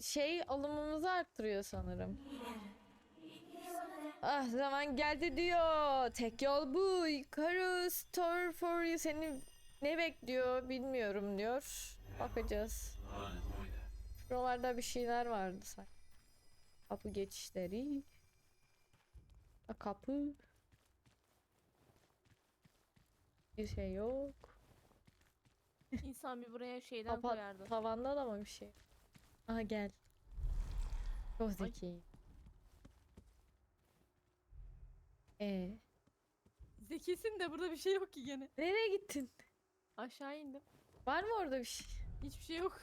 şey alımımızı arttırıyor sanırım. Ah zaman geldi diyor. Tek yol bu. Icarus store for you. Seni ne bekliyor bilmiyorum diyor. Bakacağız. Şuralarda bir şeyler vardı sanki. Kapı geçişleri. A kapı. Bir şey yok. İnsan bir buraya şeyden Kapat, koyardı. tavanda da mı bir şey? Aha gel. Çok zeki. Ee, Zekisin de burada bir şey yok ki gene. nereye gittin? Aşağı indim. Var mı orada bir şey? Hiçbir şey yok.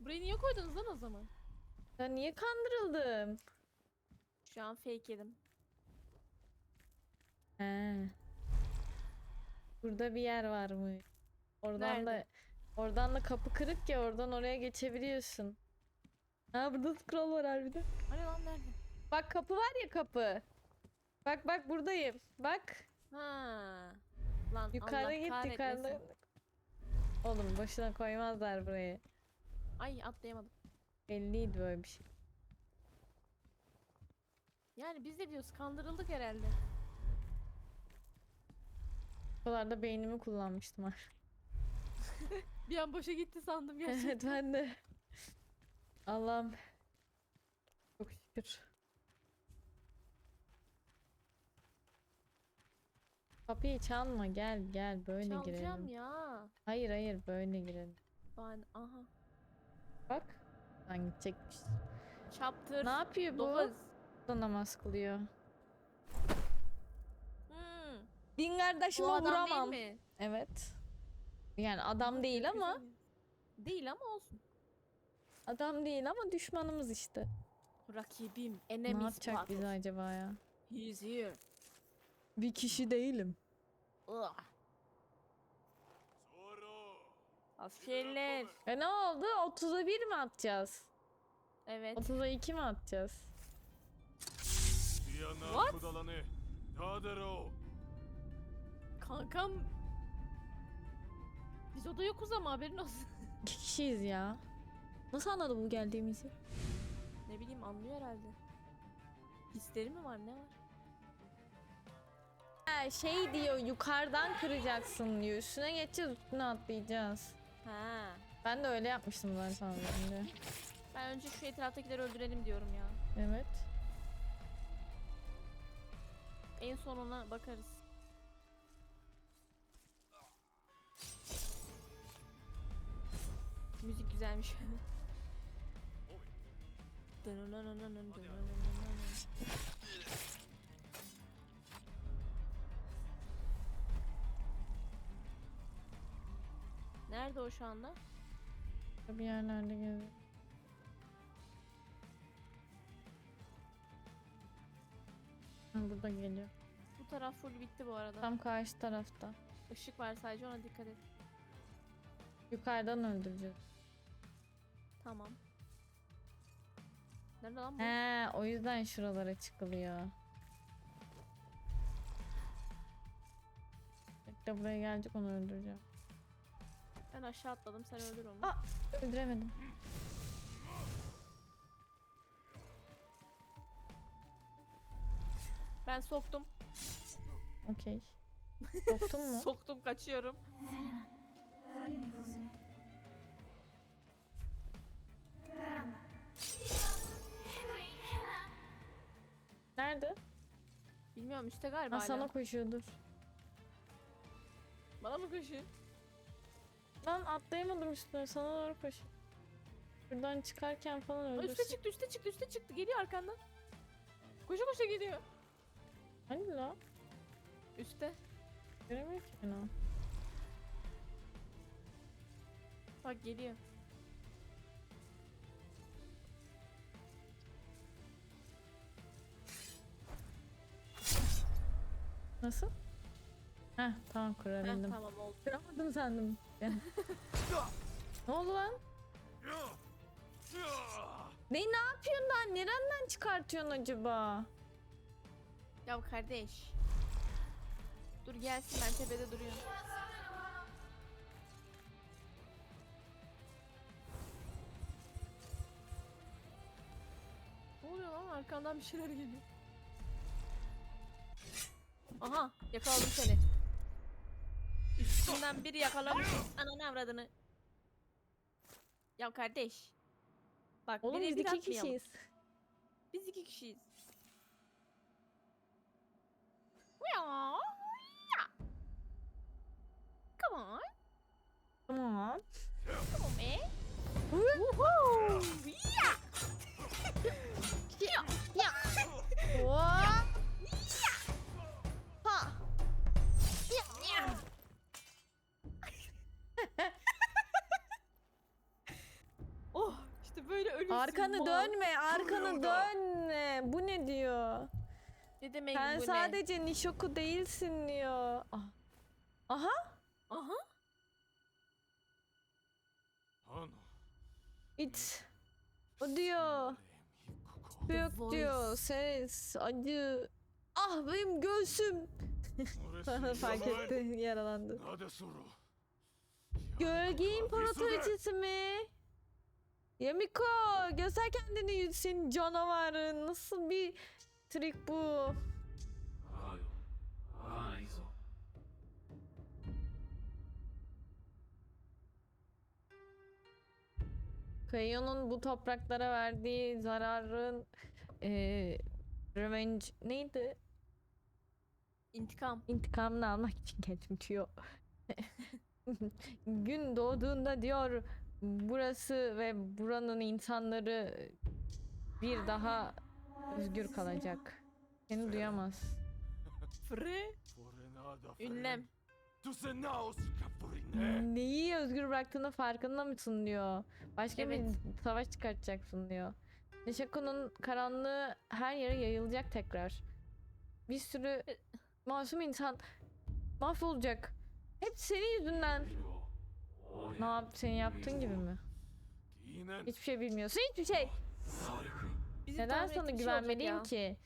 Burayı niye koydunuz lan o zaman? Ben niye kandırıldım? Şu an fake yedim. He. Burada bir yer var mı? Oradan da Nerede? Oradan da kapı kırık ya oradan oraya geçebiliyorsun. Ha burada scroll var harbiden. Hani lan nerede? Bak kapı var ya kapı. Bak bak buradayım. Bak. Ha. Lan Yukarıda Allah git yukarıda. Oğlum boşuna koymazlar burayı. Ay atlayamadım. Belliydi böyle bir şey. Yani biz de diyoruz kandırıldık herhalde. Bu kadar da beynimi kullanmıştım ha. Bir an boşa gitti sandım gerçekten. evet ben de. Allah'ım. Çok şükür. Kapıyı çalma gel gel böyle Çalacağım girelim. ya. Hayır hayır böyle girelim. Ben aha. Bak. Lan gidecekmiş. Chapter Ne yapıyor bu? 9. Da namaz kılıyor. Hmm. Din kardeşime vuramam. değil mi? Evet. Yani adam değil ama değil ama olsun. Adam değil ama düşmanımız işte. Rakibim, enemies Ne yapacak bize acaba ya? He's here. Bir kişi değilim. Ugh. Askerler. E ne oldu? 30'a 1 mi atacağız? Evet. 30'a 2 mi atacağız? What? Kankam biz oda yokuz ama haberin olsun. 2 kişiyiz ya. Nasıl anladı bu geldiğimizi? ne bileyim anlıyor herhalde. Hisleri mi var ne var? Ha, şey diyor yukarıdan kıracaksın diyor. Üstüne geçeceğiz üstüne atlayacağız. Ha. Ben de öyle yapmıştım zaten az önce. Ben önce şu etraftakileri öldürelim diyorum ya. Evet. En sonuna bakarız. Güzelmiş. Nerede o şu anda? Bir yerlerde geziyor. Ha, Burada geliyor. Bu taraf full bitti bu arada. Tam karşı tarafta. Işık var sadece ona dikkat et. Yukarıdan öldüreceğiz. Tamam. Nerede lan bu? He, o yüzden şuralara çıkılıyor. Bekle buraya gelecek onu öldüreceğim. Ben aşağı atladım sen öldür onu. Aa! Öldüremedim. Ben soktum. Okey. Soktun mu? Soktum kaçıyorum. Nerede? Bilmiyorum üstte galiba Ha, hala. sana koşuyordur. Bana mı koşuyor? Lan atlayamadım üstüne sana doğru koş. Şuradan çıkarken falan Aa, Üste öldürsün. çıktı üste çıktı üste çıktı geliyor arkandan. Koşa koşa geliyor. Hani la? Üste. Göremiyor ki beni. Bak geliyor. Nasıl? Heh tamam Heh, kurabildim. tamam oldu. Kıramadım sandım. Ne oldu lan? Ne ne yapıyorsun lan? Nereden çıkartıyorsun acaba? Ya kardeş. Dur gelsin ben tepede duruyorum. Arkamdan bir şeyler geliyor. Aha yakaladım seni. Üstünden biri yakalamış. Ananı avradını. Ya kardeş. Bak Oğlum biz iki kişiyiz. Biz iki kişiyiz. Ya, ya. Come on. Come on be. Woohoo! Arkanı dönme, arkanı dönme. Bu ne diyor? Ne demek Sen bu ne? sadece Nishoku değilsin diyor. Ah. Aha, Aha. Ano. it. O diyor. Büyük diyor. Ses, acı. Ah benim göğsüm. Fark etti, yaralandı. Gölge İmparatoriçesi mi? Yamiko göster kendini senin canavarın. Nasıl bir trik bu? Kayo'nun bu topraklara verdiği zararın eee revenge neydi? İntikam. İntikamını almak için geçmiyor. Gün doğduğunda diyor burası ve buranın insanları bir daha özgür kalacak. Seni duyamaz. Fre. Ünlem. Neyi özgür bıraktığını farkında mısın diyor. Başka Evet. bir savaş çıkartacaksın diyor. Neshako'nun karanlığı her yere yayılacak tekrar. Bir sürü masum insan mahvolacak. Hep senin yüzünden. Ne yap senin yaptığın gibi mi? Hiçbir şey bilmiyorsun. Hiçbir şey. Bizim Neden tahmin sana ettiğim şey olacak güvenmeliyim ki?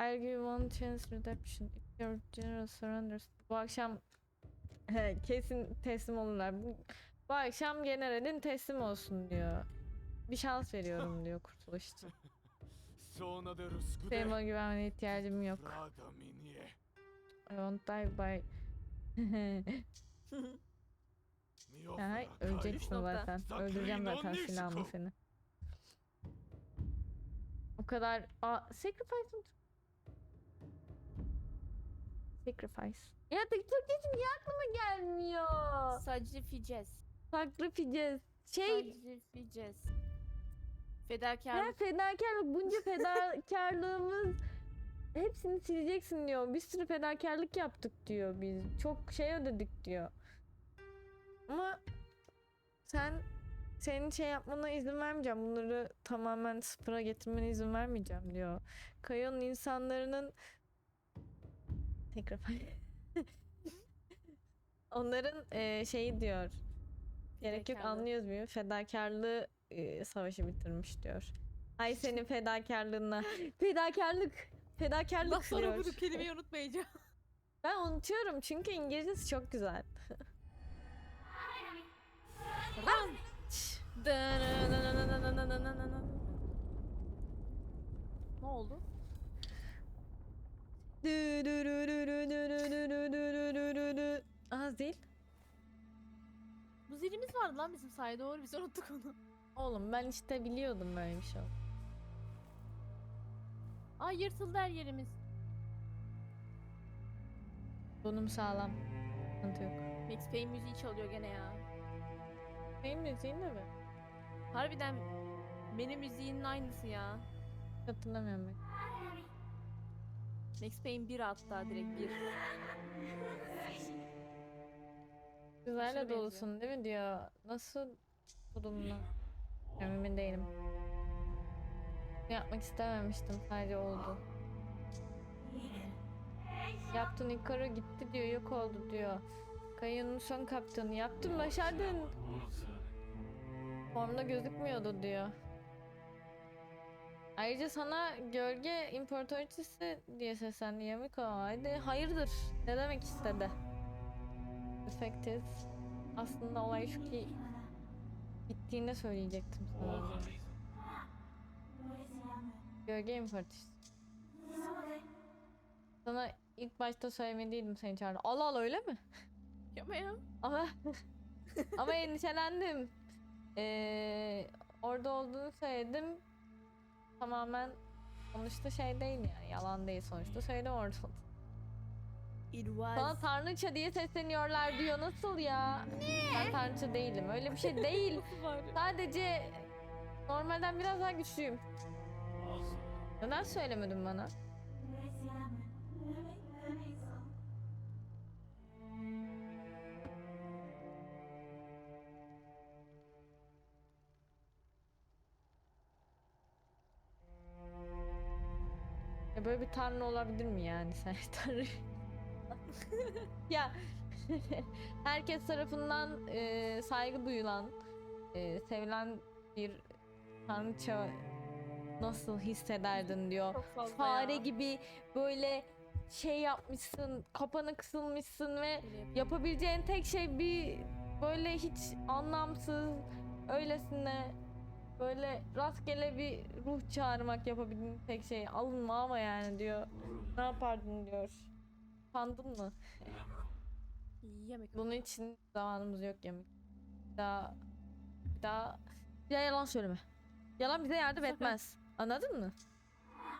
I'll give you one chance redemption if your general surrenders. Bu akşam kesin teslim olurlar. Bu, bu akşam generalin teslim olsun diyor. Bir şans veriyorum diyor kurtuluş için. Benim ona güvenmene ihtiyacım yok. I won't die by... Fara öleceksin zaten. Öldüreceğim zaten silahımla seni. O kadar... Aa, sacrifice mi? Sacrifice. Ya Türkçesi niye aklıma gelmiyor? Sacrificez. Sacrifices. Şey, Sacrificez. ya Fedakarlık. fedakarlık, bunca fedakarlığımız hepsini sileceksin diyor. Bir sürü fedakarlık yaptık diyor biz. Çok şey ödedik diyor. Ama sen senin şey yapmana izin vermeyeceğim. Bunları tamamen sıfıra getirmene izin vermeyeceğim diyor. Kayo'nun insanların tekrar Onların eee, şeyi diyor. Gerek yok anlıyoruz bir fedakarlığı eee, savaşı bitirmiş diyor. Ay senin fedakarlığına. Fedakarlık. Fedakarlık Bak sonra bu kelimeyi unutmayacağım. Ben unutuyorum çünkü İngilizcesi çok güzel. Ne oldu? Az değil. Bu zilimiz vardı lan bizim sayede doğru biz unuttuk onu. Oğlum ben işte biliyordum böyle bir şey. Ay yırtıldı her yerimiz. Donum sağlam. Sıkıntı yok. Max Payne müziği çalıyor gene ya. Benim müziğin de mi? Harbiden benim müziğinin aynısı ya. Hatırlamıyorum ben. Max Payne 1 hatta direkt 1. Güzelle Aşırı dolusun değil mi diyor. Nasıl durumla? Emin değilim. Yapmak istememiştim sadece oldu. Yaptın Ikaru gitti diyor yok oldu diyor. Kayının son kaptanı yaptın başardın. Formda gözükmüyordu diyor. Ayrıca sana gölge imparatoriçesi diye seslendi Yamiko. Haydi hayırdır? Ne demek istedi? Effective. Aslında olay şu ki bittiğinde söyleyecektim sana. Gölge Fortis. Sana ilk başta söylemediydim seni çağırdı. Allah Allah öyle mi? Yapma ya. Ama ama endişelendim. Ee, orada olduğunu söyledim. Tamamen sonuçta şey değil yani yalan değil sonuçta söyledim orada. It was. Sana tanrıça diye sesleniyorlar diyor nasıl ya? Ben tanrıça değilim öyle bir şey değil. Sadece normalden biraz daha güçlüyüm. Neden söylemedin bana? Ya böyle bir tanrı olabilir mi yani sen tanrı? ya herkes tarafından e, saygı duyulan, e, sevilen bir tanrıça nasıl hissederdin diyor. Fare ya. gibi böyle şey yapmışsın, kapanı kısılmışsın ve yapabileceğin tek şey bir böyle hiç anlamsız öylesine böyle rastgele bir ruh çağırmak yapabildiğin tek şey alınma ama yani diyor. Ne yapardın diyor. Sandın mı? Yemek. Bunun için zamanımız yok yemek. Bir daha bir daha bir daha yalan söyleme. Yalan bize yardım etmez. Anladın mı?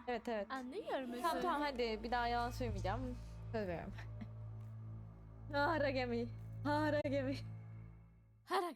Evet evet. Anlıyorum. Tamam tamam hadi bir daha yalan söylemeyeceğim. Söz veriyorum. Hara gemi. Hara gemi. Her